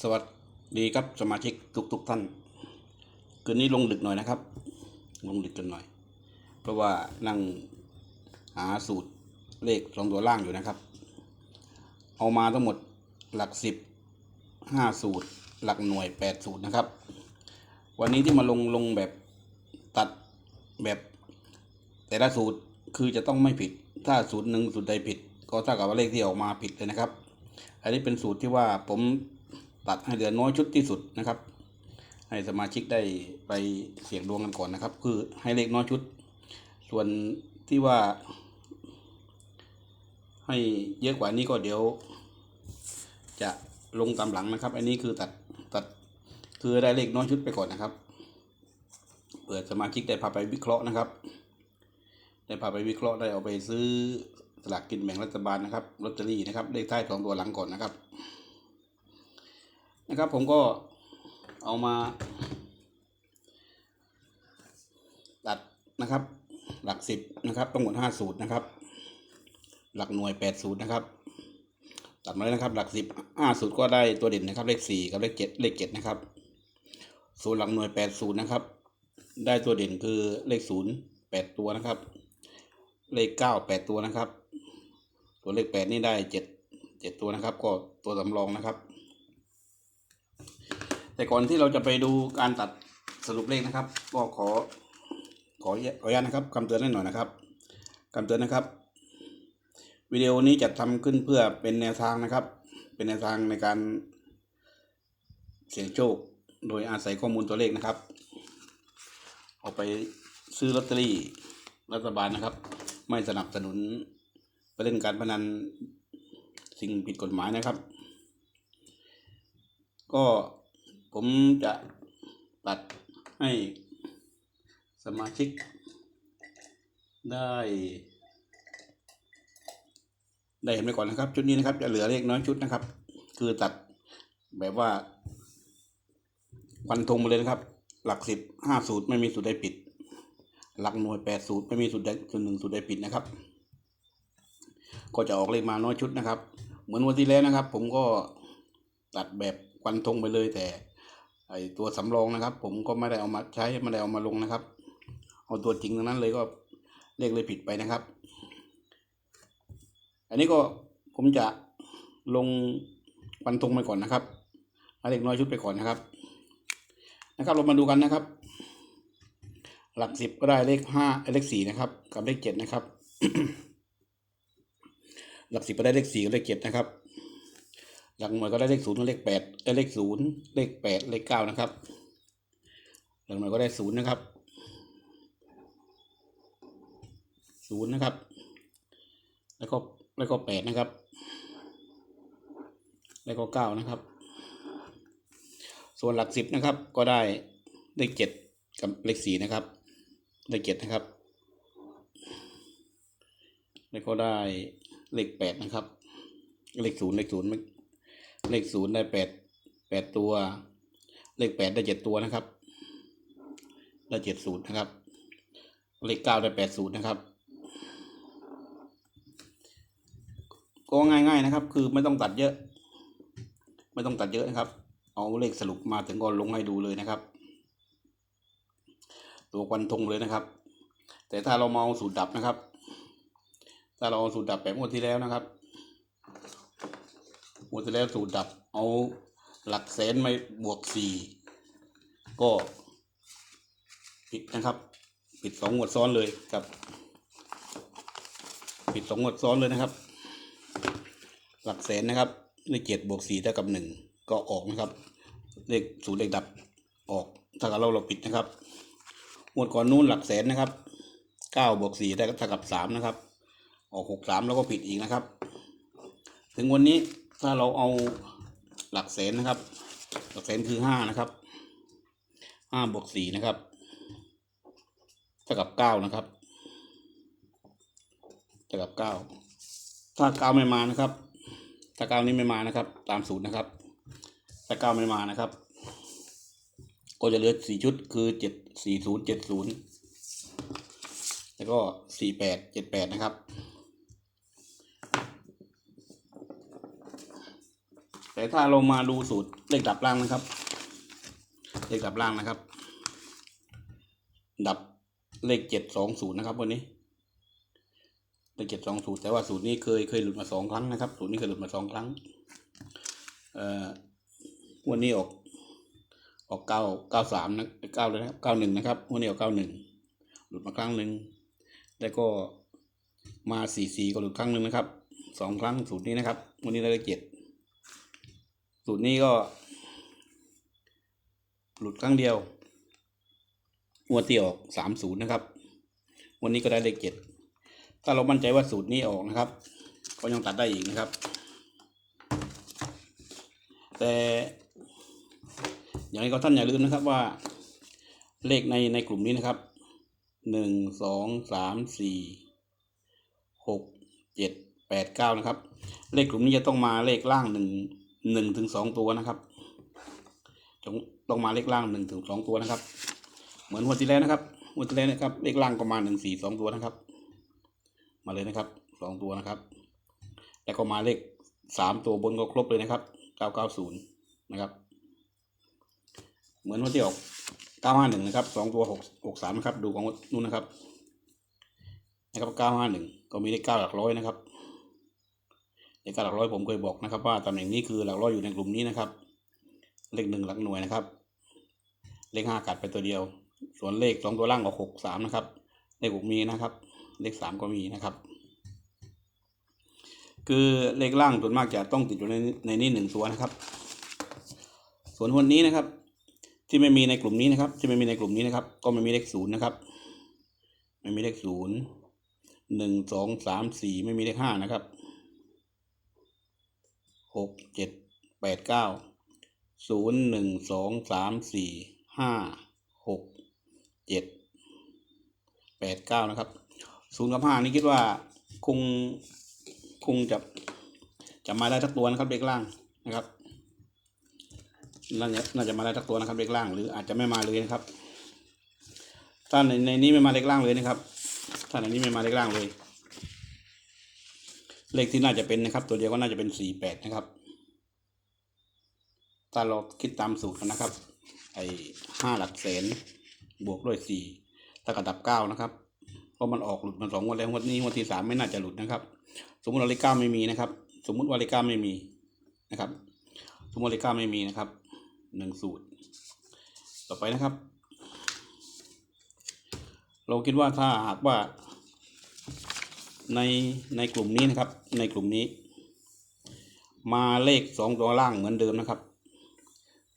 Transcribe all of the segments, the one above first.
สวัสดีครับสมาชิกทุกทุกๆท่าน คืนนี้ลงดึกหน่อยนะครับ ลงดึกกันหน่อย เพราะว่านั่งหาสูตรเลขสองตัวล่างอยู่นะครับ เอามาทั้งหมดหลักสิบห้าสูตร หลักหน่วยแปดสูตรนะครับ วันนี้ที่มาลงลงแบบตัดแบบแต่ละสูตรคือจะต้องไม่ผิด ถ้าสูตรหนึ่งสูตรใดผิด ก็เท่ากับว่าเลขที่ออกมาผิดเลยนะครับ อันนี้เป็นสูตรที่ว่าผม ตัดให้เหลือน้อยชุดที่สุดนะครับ ให้สมาชิกได้ไปเสี่ยงดวงกันก่อนนะครับ คือให้เลขน้อยชุด ส่วนที่ว่า ให้เยอะกว่านี้ก็เดี๋ยว จะลงตามหลังนะครับ อันนี้คือตัดตัดคือได้เลขน้อยชุดไปก่อนนะครับ เปิดสมาชิกได้พาไปวิเคราะห์นะครับ ได้พาไปวิเคราะห์ได้เอาไปซื้อสลากกินแบ่งรัฐบาลนะครับลอตเตอรี่นะครับเลขท้ายสองตัวหลังก่อนนะครับ นะครับ ผมก็เอามา ตัดนะครับ หลักสิบนะครับทั้งหมดห้าสูตรนะครับ หลักหน่วยแปดสูตรนะครับตัดมาเลยนะครับ หลักสิบห้าสูตรก็ได้ตัวเด่นนะครับ เลขสี่กับเลขเจ็ดเลขเจ็ดนะครับสูตรหลักหน่วยแปดสูตรนะครับ ได้ตัวเด่นคือเลขศูนย์แปดตัวนะครับ เลขเก้าแปดตัวนะครับ ตัวเลขแปดนี่ได้เจ็ดเจ็ดตัวนะครับ ก็ตัวสำรองนะครับ แต่ก่อนที่เราจะไปดูการตัดสรุปเลขนะครับ ก็ขอขอขออนุญาตนะครับคำเตือนนิดหน่อยนะครับคำเตือนนะครับ วิดีโอนี้จัดทำขึ้นเพื่อเป็นแนวทางนะครับ เป็นแนวทางในการเสี่ยงโชค โดยอาศัยข้อมูลตัวเลขนะครับเอาไปซื้อลอตเตอรี่รัฐบาลนะครับ ไม่สนับสนุนไปเล่นการพนันสิ่งผิดกฎหมายนะครับ ก็ ผมจะตัดให้สมาชิกได้ ได้เห็นไปก่อนนะครับ ชุดนี้นะครับ จะเหลือเลขน้อยชุดนะครับ คือตัดแบบว่าฟันธงมาเลยนะครับ หลักสิบห้าสูตรไม่มีสูตรใดผิด หลักหน่วยแปดสูตรไม่มีสูตรใดสูตรหนึ่งสูตรใดผิดนะครับ ก็จะออกเลขมาน้อยชุดนะครับ เหมือนวันที่แล้วนะครับ ผมก็ตัดแบบควันธงไปเลยแต่ ไอตัวสำรองนะครับ ผมก็ไม่ได้เอามาใช้ไม่ได้เอามาลงนะครับ เอาตัวจริงทั้งนั้นเลยก็เลขเลยผิดไปนะครับ อันนี้ก็ผมจะลงวันธงไปก่อนนะครับเอาเลขน้อยชุดไปก่อนนะครับ นะครับเรามาดูกันนะครับ หลักสิบก็ได้เลขห้าเลขสี่นะครับ กับเลขเจ็ดนะครับ หลักสิบก็ได้เลขสี่กับเลขเจ็ดนะครับ หลักหน่วยก็ได้เลขศูนย์กับเลขแปดเอ้เลขศูนย์เลขแปดเลขเก้านะครับ หลักหน่วยก็ได้ศูนย์นะครับศูนย์นะครับ แล้วก็แล้วก็แปดนะครับ แล้วก็เก้านะครับ ส่วนหลักสิบนะครับ ก็ได้เลขเจ็ดกับเลขสี่นะครับ เลขเจ็ดนะครับ แล้วก็ได้เลขแปดนะครับ เลขศูนย์เลขศูนย์ เลขศูนย์ได้แปดแปดตัว เลขแปดได้เจ็ดตัวนะครับ ได้เจ็ดศูนย์นะครับ เลขเก้าได้แปดศูนย์นะครับ ก็ง่ายๆนะครับ คือไม่ต้องตัดเยอะ ไม่ต้องตัดเยอะนะครับ เอาเลขสรุปมาถึงก็ลงให้ดูเลยนะครับ ตัวควันธงเลยนะครับ แต่ถ้าเรามาเอาสูตรดับนะครับ ถ้าเราเอาสูตรดับแบบงวดที่แล้วนะครับ งวดที่แล้วสูตรดับเอาหลักแสนไม่บวกสี่ก็ผิดนะครับผิดสองงวดซ้อนเลยครับผิดสองงวดซ้อนเลยนะครับ หลักแสนนะครับเลขเจ็ดบวกสี่เท่ากับหนึ่งก็ออกนะครับเลขศูนย์เลขดับออกถ้ากับเราเราปิดนะครับงวดก่อนนู้นหลักแสนนะครับเก้าบวกสี่ได้เท่ากับสามนะครับ ออกหกสามแล้วก็ผิดอีกนะครับ ถึงวันนี้ ถ้าเราเอาหลักแสนนะครับ หลักแสนคือห้านะครับห้าบวกสี่นะครับเท่ากับเก้านะครับเท่ากับเก้าถ้าเก้าไม่มานะครับ ถ้าเก้านี้ไม่มานะครับ ตามสูตรนะครับ ถ้าเก้าไม่มานะครับ ก็จะเหลือสี่ชุดคือเจ็ดสี่ศูนย์เจ็ดศูนย์แล้วก็สี่แปดเจ็ดแปดนะครับ แต่ถ้าเรามาดูสูตรเลขดับล่างนะครับ เลขดับล่างนะครับ ดับเลขเจ็ดสองศูนย์นะครับวันนี้เลขเจ็ดสองศูนย์แต่ว่าสูตรนี้เคยเคยหลุดมาสองครั้งนะครับ สูตรนี้เคยหลุดมาสองครั้งเอ่อวันนี้ออกออกเก้าเก้าสามนะเก้าเลยนะครับเก้าหนึ่งนะครับวันนี้ออกเก้าหนึ่งหลุดมาครั้งหนึ่งแล้วก็มาสี่สี่ก็หลุดครั้งหนึ่งนะครับสองครั้งสูตรนี้นะครับ วันนี้ได้เลขเจ็ด สูตรนี้ก็ หลุดครั้งเดียวงวดที่ออกสามศูนย์นะครับ วันนี้ก็ได้เลขเจ็ดถ้าเรามั่นใจว่าสูตรนี้ออกนะครับ ก็ยังตัดได้อีกนะครับ แต่อย่างไรก็ท่านอย่าลืมนะครับว่า เลขในในกลุ่มนี้นะครับหนึ่งสองสามสี่หกเจ็ดแปดเก้านะครับ เลขกลุ่มนี้จะต้องมาเลขล่างหนึ่ง หนึ่งถึงสองตัวนะครับจงต้องมาเลขล่างหนึ่งถึงสองตัวนะครับ เหมือนงวันที่แล้วนะครับงวันที่แล้วนะครับเลขล่างก็มาหนึ่งสี่สองตัวนะครับ มาเลยนะครับสองตัวนะครับ แล้วก็มาเลขสามตัวบนก็ครบเลยนะครับเก้าเก้าศูนย์นะครับ เหมือนวันที่ออกเก้าห้าหนึ่งนะครับสองตัวหกหกสามนะครับ ดูของนู่นนะครับ นะครับเก้าห้าหนึ่งก็มีเลขเก้าหลักร้อยนะครับ เลขเก้าหลักร้อยผมเคยบอกนะครับ ว่าตำแหน่งนี้คือหลักร้อยอยู่ในกลุ่มนี้นะครับ เลขหนึ่งหลักหน่วยนะครับ เลขห้ากัดไปตัวเดียว ส่วนเลขสองตัวล่างออกหกสามนะครับ เลขหกมีนะครับ เลขสามก็มีนะครับ คือเลขล่างส่วนมากจะต้องติดอยู่ในในนี้หนึ่งตัวนะครับ ส่วนวันนี้นะครับ ที่ไม่มีในกลุ่มนี้นะครับ ที่ไม่มีในกลุ่มนี้นะครับ ก็ไม่มีเลขศูนย์นะครับ ไม่มีเลขศูนย์หนึ่งสองสามสี่ไม่มีเลขห้านะครับ หกเจ็ดแปดเก้าศูนย์หนึ่งสองสามสี่ห้าหกเจ็ดแปดเก้านะครับศูนย์กับห้านี่คิดว่าคงคงจะจะมาได้ทักตัวนะครับเลขล่างนะครับน่าจะน่าจะมาได้ทักตัวนะครับเลขล่าง หรืออาจจะไม่มาเลยนะครับถ้าในในนี้ไม่มาเลขล่างเลยนะครับถ้าในนี้ไม่มาเลขล่างเลย เลขที่น่าจะเป็นนะครับ ตัวเดียวก็น่าจะเป็นสี่แปดนะครับถ้าเราคิดตามสูตรนะครับ ไอ้ห้าหลักแสนบวกด้วยสี่ถ้ากระดับเก้านะครับเพราะมันออกหลุดมาสองวันแล้ววันนี้วันที่สามไม่น่าจะหลุดนะครับ สมมติว่าเลขเก้าไม่มีนะครับสมมุติว่าเลขเก้าไม่มีนะครับ สมมติเลขเก้าไม่มีนะครับหนึ่งสูตร ต่อไปนะครับ เราคิดว่าถ้าหากว่า ในในกลุ่มนี้นะครับ ในกลุ่มนี้ มาเลขสองตัวล่างเหมือนเดิมนะครับ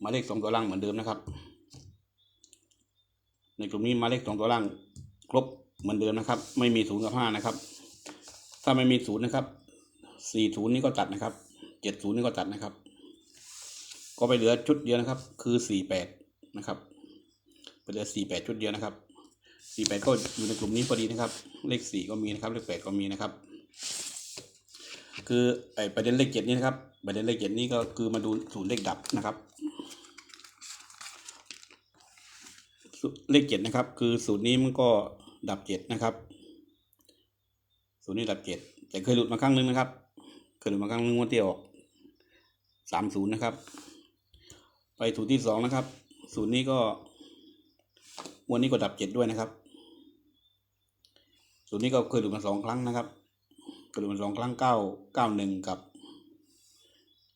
มาเลขสองตัวล่างเหมือนเดิมนะครับ ในกลุ่มนี้มาเลขสองตัวล่างครบเหมือนเดิมนะครับ ไม่มีศูนย์กับห้านะครับ ถ้าไม่มีศูนย์นะครับสี่ศูนย์นี่ก็ตัดนะครับเจ็ดศูนย์นี่ก็ตัดนะครับ ก็ไปเหลือชุดเดียวนะครับ คือสี่แปดนะครับไปเหลือสี่แปดชุดเดียวนะครับ สี่แปดก็อยู่ในกลุ่มนี้พอดีนะครับ เลขสี่ก็มีนะครับ เลขแปดก็มีนะครับ คือไอประเด็นเลขเจ็ดนี้นะครับ ประเด็นเลขเจ็ดนี้ก็คือมาดูสูตรเลขดับนะครับ เลขเจ็ดนะครับ คือสูตรนี้มันก็ดับเจ็ดนะครับสูตรนี้ดับเจ็ดแต่เคยหลุดมาครั้งหนึงนะครับ เคยหลุดมาครั้งหนึงวันที่ออกสามศูนย์นะครับ ไปสูที่สองนะครับสูตรนี้ก็ วันนี้ก็ดับเจ็ดด้วยนะครับ สูตรนี้ก็เคยดูมาสองครั้งนะครับเคยดูมาสองครั้งเก้าเก้าหนึ่งกับ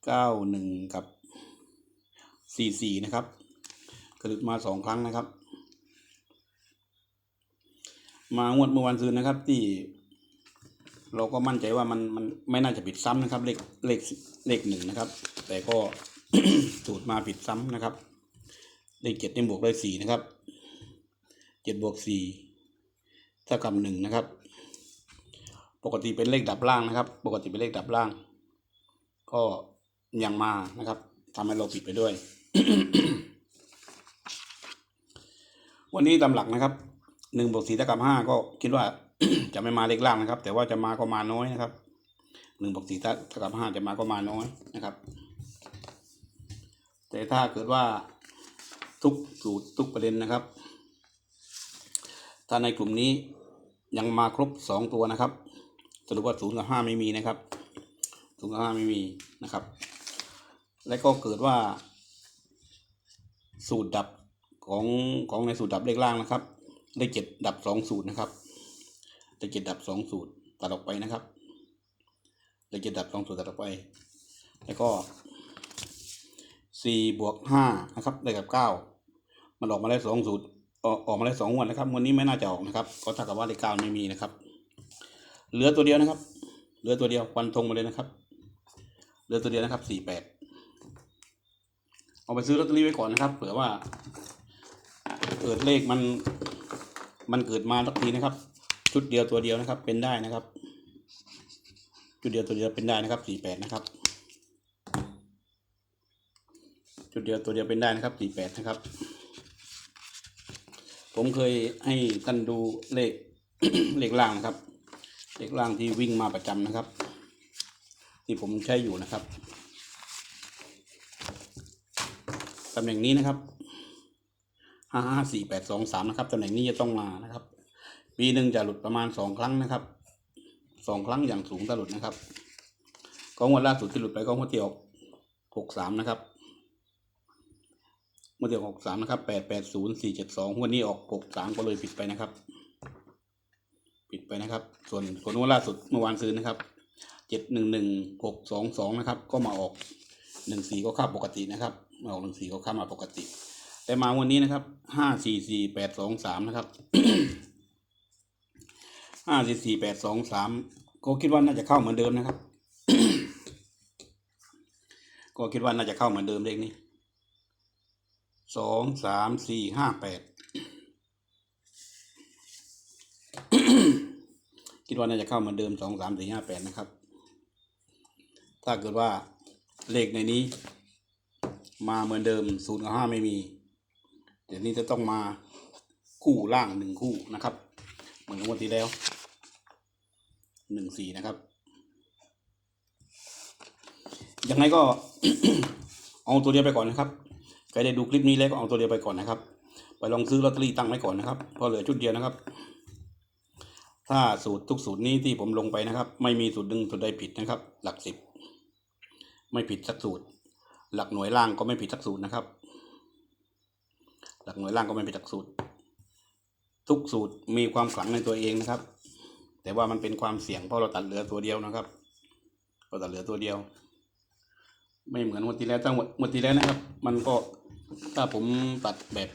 เก้าหนึ่งกับสี่สี่นะครับเคยดูมาสองครั้งนะครับ มางวดเมื่อวันซืนนะครับที่ เราก็มั่นใจว่ามันมันไม่น่าจะผิดซ้ำนะครับ เลขเลขเลขหนึ่งนะครับ แต่ก็สูตรมาผิดซ้ำนะครับเลขเจ็ดนี่บวกด้สี่นะครับ จ็ดบวกสี่เท่ากับหนึ่งนะครับ ปกติเป็นเลขดับล่างนะครับ ปกติเป็นเลขดับล่าง ก็ยังมานะครับทำให้เราผิดไปด้วย วันนี้ตำหลักนะครับหนึ่งบวกสี่เท่ากับห้าก็คิดว่าจะไม่มาเลขล่างนะครับ แต่ว่าจะมาก็มาน้อยนะครับหนึ่งบวกสี่เท่ากับห้าจะมาก็มาน้อยนะครับ แต่ถ้าเกิดว่าทุกสูตรทุกประเด็นนะครับ ถ้าในกลุ่มนี้ยังมาครบสองตัวนะครับ สรุปว่าศูนย์กับห้าไม่มีนะครับศูนย์กับห้าไม่มีนะครับ แล้วก็เกิดว่า สูตรดับของของในสูตรดับเลขล่างนะครับ ได้เจ็ดดับสองสูตรนะครับได้เจ็ดดับสองสูตรตัดออกไปนะครับได้เจ็ดดับสองสูตรตัดออกไป แล้วก็สี่บวกห้านะครับ ได้กับเก้ามันออกมาได้สองสูตร ออกออกมาได้สองงวดนะครับงวันนี้ไม่น่าจะออกนะครับก็เท่ากับว่าเลขเก้าไม่มีนะครับ เหลือตัวเดียวนะครับ เหลือตัวเดียวฟันธงมาเลยนะครับ เหลือตัวเดียวนะครับสี่แปดเอาไปซื้อลอตเตอรี่ไว้ก่อนนะครับ เผื่อว่าเกิดเลขมันมันเกิดมาสักทีนะครับ ชุดเดียวตัวเดียวนะครับ เป็นได้นะครับ ชุดเดียวตัวเดียวเป็นได้นะครับสี่แปดนะครับจุดเดียวตัวเดียวเป็นได้นะครับสี่แปดนะครับ ผมเคยให้ท่านดูเลขเลขล่างนะครับ เลขล่างที่วิ่งมาประจำนะครับ ที่ผมใช้อยู่นะครับตำแหน่งนี้นะครับห้าห้าสี่แปดสองสามนะครับตำแหน่งนี้จะต้องมานะครับ ปีหนึ่งจะหลุดประมาณสองครั้งนะครับสองครั้งอย่างสูงจะหลุดนะครับก็งวดล่าสุดที่หลุดไปก็งวดที่ออกหกสามนะครับ มื่อเดือนหกสามนะครับแปดแปดศูนย์สี่เจ็ดสองวันนี้ออกหกสามก็เลยปิดไปนะครับ ปิดไปนะครับ ส่วนส่วนวันล่าสุดเมื่อวานซื้อนะครับเจ็ดหนึ่งหนึ่งหกสองสองนะครับ ก็มาออกหนึ่งสี่ก็ค่าปกตินะครับมาออกหนึ่งสี่ก็ค่ามาปกติ แต่มาวันนี้นะครับห้าสี่สี่แปดสองสามนะครับห้าสี่สี่แปดสองสามก็คิดว่าน่าจะเข้าเหมือนเดิมนะครับ ก็คิดว่าน่าจะเข้าเหมือนเดิมเลขนี้ สองสามสี่ห้าแปดคิดว่าน่าจะเข้าเหมือนเดิมสองสามสี่ห้าแปดนะครับ ถ้าเกิดว่าเลขในนี้ มาเหมือนเดิมศูนย์กับห้าไม่มี เดี๋ยวนี้จะต้องมาคู่ล่างหนึ่งคู่นะครับ เหมือนวันที่แล้วหนึ่งสี่นะครับ ยังไงก็ เอาตัวเดียวไปก่อนนะครับ ใครได้ดูคลิปนี้แล้วก็เอาตัวเดียวไปก่อนนะครับ ไปลองซื้อลอตเตอรี่ตั้งไว้ก่อนนะครับเพราะเหลือชุดเดียวนะครับ ถ้าสูตรทุกสูตรนี้ที่ผมลงไปนะครับ ไม่มีสูตรหนึ่งสูตรใดผิดนะครับ หลักสิบไม่ผิดสักสูตร หลักหน่วยล่างก็ไม่ผิดสักสูตรนะครับ หลักหน่วยล่างก็ไม่ผิดสักสูตร ทุกสูตรมีความขลังในตัวเองนะครับ แต่ว่ามันเป็นความเสี่ยงเพราะเราตัดเหลือตัวเดียวนะครับเราตัดเหลือตัวเดียว ไม่เหมือนวันที่แล้วตั้งวันที่แล้วนะครับ มันก็ ถ้าผมตัดแบบ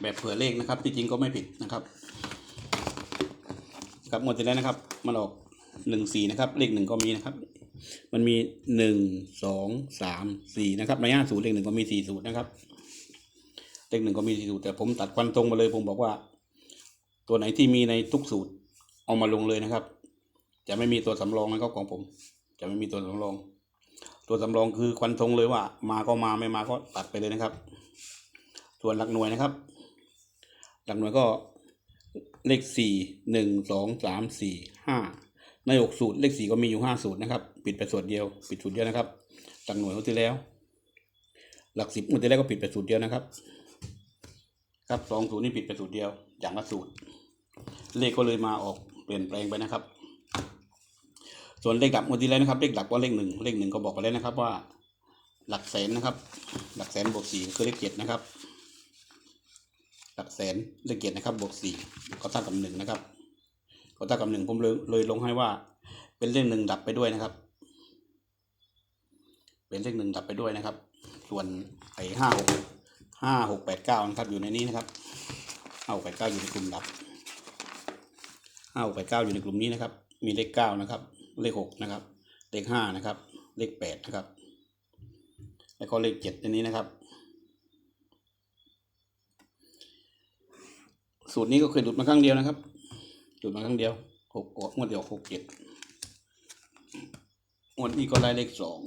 แบบเผื่อเลขนะครับที่จริงก็ไม่ผิดนะครับ ครับงวดที่แล้วนะครับมันออกหนึ่งสี่นะครับ เลขหนึ่งก็มีนะครับ มันมีหนึ่งสองสามสี่นะครับในห้าสูตรเลขหนึ่งก็มีสี่สูตรนะครับ เลขหนึ่งก็มีสี่สูตรแต่ผมตัดควันตรงมาเลย ผมบอกว่า ตัวไหนที่มีในทุกสูตรเอามาลงเลยนะครับ จะไม่มีตัวสำรองนะครับของผม จะไม่มีตัวสำรอง ตัวสำรองคือควันธงเลยว่า มาก็มาไม่มาก็ตัดไปเลยนะครับ ส่วนหลักหน่วยนะครับ หลักหน่วยก็เลขสี่หนึ่งสองสามสี่ห้าในหกสูตรเลขสี่ก็มีอยู่ห้าสูตรนะครับ ปิดไปสูตรเดียว ปิดสูตรเดียวนะครับ หลักหน่วยงวดที่แล้ว หลักสิบงวดที่แล้วก็ปิดไปสูตรเดียวนะครับ ครับสองสูตรนี้ปิดไปสูตรเดียว อย่างละสูตร เลขก็เลยมาออกเปลี่ยนแปลงไปนะครับ ส่วนเลขดับงวดที่แล้วนะครับเลขหลักว่าเลขหนึ่งเลขหนึ่งก็บอกไปแล้วนะครับว่า หลักแสนนะครับ หลักแสนบวกสี่คือเลขเจ็ดนะครับ หลักแสนเลขเจ็ดนะครับบวกสี่ก็เท่ากับหนึ่งนะครับก็เท่ากับหนึ่งผมเลยเลยลงให้ว่า เป็นเลขหนึ่งดับไปด้วยนะครับ เป็นเลขหนึ่งดับไปด้วยนะครับ ส่วนไอ้ห้าหกห้าหกแปดเก้านะครับอยู่ในนี้นะครับห้าหกแปดเก้าอยู่ในกลุ่มดับห้าหกแปดเก้าอยู่ในกลุ่มนี้นะครับ มีเลขเก้านะครับ เลขหกนะครับ เลขห้านะครับ เลขแปดนะครับ แล้วก็เลขเจ็ดในนี้นะครับ สูตรนี้ก็เคยหลุดมาครั้งเดียวนะครับหลุดมาครั้งเดียวหกกงวดเดียวหกเจ็ดงวดนี้ก็ได้เลขสอง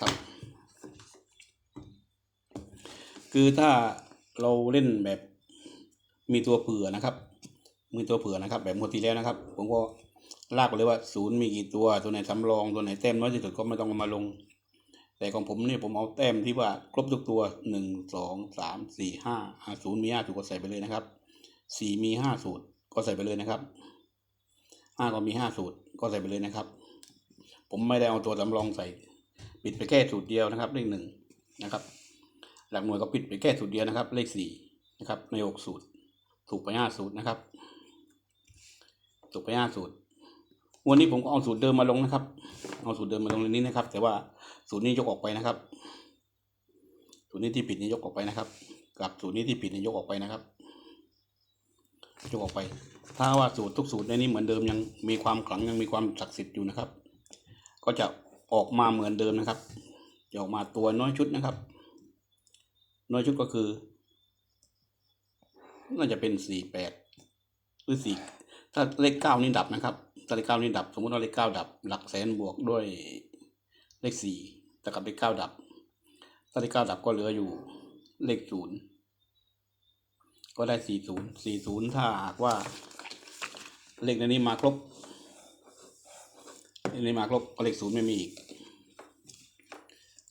ครับ คือถ้าเราเล่นแบบมีตัวเผื่อนะครับ มีตัวเผื่อนะครับ แบบงวดที่แล้วนะครับ ผมก็ ลากไปเลยว่าศูนย์มีกี่ตัวตัวไหนสำรองตัวไหนแต้มน้อยที่สุดก็ไม่ต้องเอามาลง แต่ของผมเนี่ยผมเอาแต้มที่ว่าครบทุกตัวหนึ่งสองสามสี่ห้าศูนย์มีห้าสูตรก็ใส่ไปเลยนะครับสี่มีห้าสูตรก็ใส่ไปเลยนะครับห้าก็มีห้าสูตรก็ใส่ไปเลยนะครับ ผมไม่ได้เอาตัวสำรองใส่ปิดไปแค่สูตรเดียวนะครับ เลขหนึ่งนะครับ หลักหน่วยก็ปิดไปแค่สูตรเดียวนะครับ เลขสี่นะครับในหกสูตร ถูกไปห้าสูตรนะครับ ถูกไปห้าสูตร วันนี้ผมก็เอาสูตรเดิมมาลงนะครับ เอาสูตรเดิมมาลงในนี้นะครับ แต่ว่าสูตรนี้ยกออกไปนะครับ สูตรนี้ที่ผิดนี่ยกออกไปนะครับ กับสูตรนี้ที่ผิดนี่ยกออกไปนะครับ ยกออกไป ถ้าว่าสูตรทุกสูตรในนี้เหมือนเดิมยังมีความขลังยังมีความศักดิ์สิทธิ์อยู่นะครับ ก็จะออกมาเหมือนเดิมนะครับจะออกมาตัวน้อยชุดนะครับ น้อยชุดก็คือ น่าจะเป็นสี่แปดหรือสี่ถ้าเลขเก้านี่ดับนะครับ ถ้าเลขเก้านี่ดับ สมมติว่าเลขเก้าดับ หลักแสนบวกด้วยเลขสี่แต่กับเลขเก้าดับ ถ้าเลขเก้าดับก็เหลืออยู่เลขศูนย์ก็ได้สี่ศูนย์สี่ศูนย์ถ้าหากว่า เลขในนี้มาครบเลขนี้มาครบก็เลขศูนย์ไม่มีอีก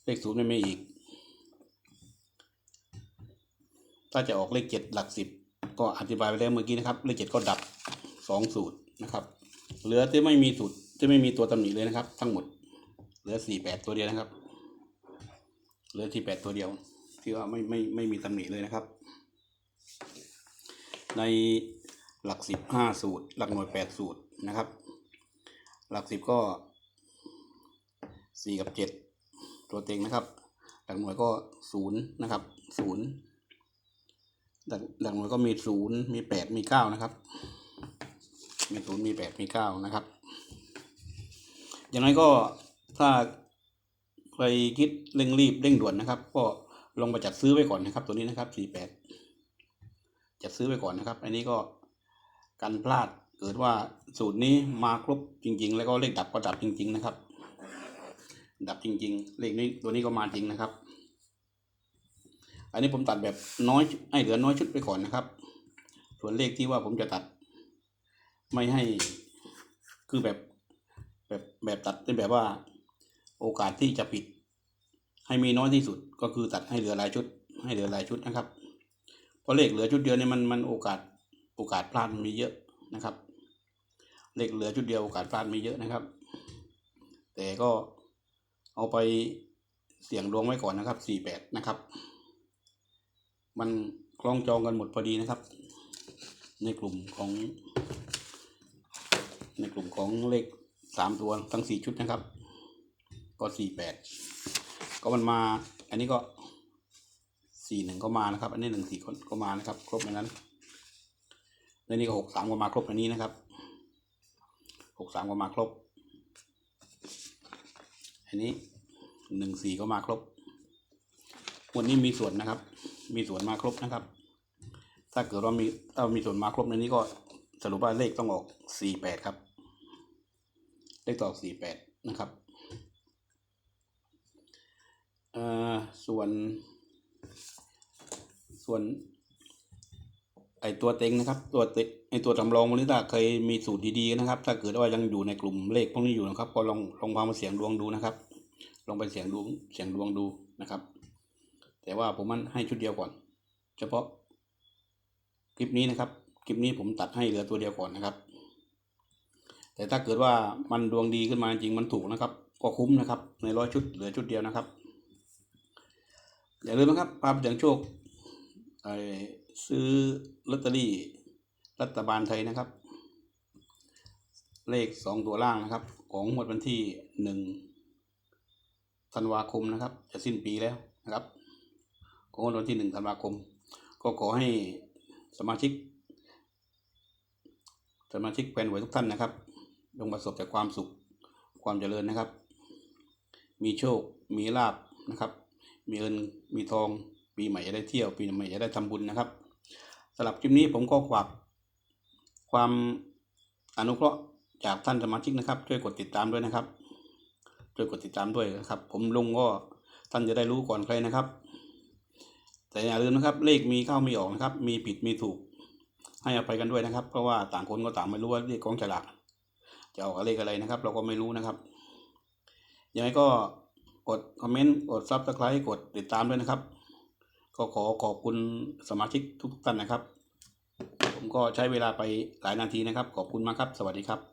เลขศูนย์ไม่มีอีก ถ้าจะออกเลขเจ็ดหลักสิบก็อธิบายไปแล้วเมื่อกี้นะครับ เลขเจ็ดก็ดับสองสูตรนะครับ เหลือที่ไม่มีสูตรที่ไม่มีตัวตำหนิเลยนะครับ ทั้งหมด เหลือสี่แปดตัวเดียวนะครับ เหลือที่แปดตัวเดียว ที่ว่าไม่ไม่ไม่มีตำหนิเลยนะครับ ในหลักสิบห้าสูตร หลักหน่วยแปดสูตรนะครับ หลักสิบก็สี่กับเจ็ดตัวเต็งนะครับ หลักหน่วยก็ศูนย์นะครับศูนย์หลักหน่วยก็มีศูนย์มีแปดมีเก้านะครับ มีศูนย์มีแปดมีเก้านะครับอย่างไรก็ถ้าใครคิดเร่งรีบเร่งด่วนนะครับ ก็ลงไปจัดซื้อไว้ก่อนนะครับ ตัวนี้นะครับสี่แปดจะซื้อไปก่อนนะครับ อันนี้ก็กันพลาดเกิดว่าสูตรนี้มาครบจริง ๆ แล้วก็เลขดับก็ดับจริง ๆ นะครับ ดับจริง ๆ เลขนี้ตัวนี้ก็มาจริงนะครับ อันนี้ผมตัดแบบน้อยให้เหลือน้อยชุดไปก่อนนะครับ ส่วนเลขที่ว่าผมจะตัด ไม่ให้คือแบบแบบแบบตัดเป็นแบบว่าโอกาสที่จะผิด ให้มีน้อยที่สุดก็คือตัดให้เหลือหลายชุด ให้เหลือหลายชุดนะครับเพราะเลขเหลือชุดเดียวเนี่ยมันมันโอกาสโอกาสพลาดมันมีเยอะนะครับ เลขเหลือชุดเดียวโอกาสพลาดมีเยอะนะครับ แต่ก็เอาไปเสี่ยงดวงไว้ก่อนนะครับสี่แปดนะครับ มันคล้องจองกันหมดพอดีนะครับ ในกลุ่มของ ในกลุ่มของเลขสามตัวทั้งสี่ชุดนะครับ ก็สี่แปดก็มันมา อันนี้ก็สี่หนึ่งก็มานะครับ อันนี้หนึ่งสี่ก็มานะครับ ครบในนั้นในนี้ก็หกสามก็มาครบอันนี้นะครับหกสามก็มาครบ อันนี้หนึ่งสี่ก็มาครบวันนี้มีส่วนนะครับ มีส่วนมาครบนะครับ ถ้าเกิดว่ามีถ้ามีส่วนมาครบในนี้ก็สรุปว่าเลขต้องออกสี่แปดครับ เลขต่อกสี่แปดนะครับอ่อส่วน ส่วน ไอตัวเต็งนะครับ ตัวเต็งไอตัวจำลองวันนี้ถ้าเคยมีสูตรดีๆนะครับ ถ้าเกิดว่ายังอยู่ในกลุ่มเลขพวกนี้อยู่นะครับ ก็ลองลองพามาเสียงดวงดูนะครับ ลองไปเสียงดวงเสียงดวงดูนะครับ แต่ว่าผมมันให้ชุดเดียวก่อน เฉพาะคลิปนี้นะครับ คลิปนี้ผมตัดให้เหลือตัวเดียวก่อนนะครับ แต่ถ้าเกิดว่ามันดวงดีขึ้นมาจริงมันถูกนะครับ ก็คุ้มนะครับ ในร้อยชุดเหลือชุดเดียวนะครับ อย่าลืมนะครับพาไปเสียงโชคไอซื้อลอตเตอรี่รัฐบาลไทยนะครับ เลขสองตัวล่างนะครับ ของงวดวันที่หนึ่งธันวาคมนะครับ จะสิ้นปีแล้วนะครับ ของงวดวันที่หนึ่งธันวาคม ก็ขอให้สมาชิกสมาชิกแฟนหวยทุกท่านนะครับ จงประสบแต่ความสุขความเจริญนะครับ มีโชค มีลาบนะครับ มีเงิน มีทอง ปีใหม่จะได้เที่ยว ปีใหม่จะได้ทำบุญนะครับสำหรับคลิปนี้ผมก็ฝากความอนุเคราะห์จากท่านสมาชิกนะครับ ช่วยกดติดตามด้วยนะครับ ช่วยกดติดตามด้วยนะครับ ผมลงก็ท่านจะได้รู้ก่อนใครนะครับ แต่อย่าลืมนะครับ เลขมีเข้ามีออกนะครับ มีผิดมีถูก ให้อภัยกันด้วยนะครับ เพราะว่าต่างคนก็ต่างไม่รู้ว่าเลขของฉลาก จะออกเลขอะไรนะครับ เราก็ไม่รู้นะครับยังไงก็กดคอมเมนต์กดซับสไครต์กดติดตามด้วยนะครับ ก็ขอขอบคุณสมาชิกทุกท่านนะครับ ผมก็ใช้เวลาไปหลายนาทีนะครับ ขอบคุณมากครับ สวัสดีครับ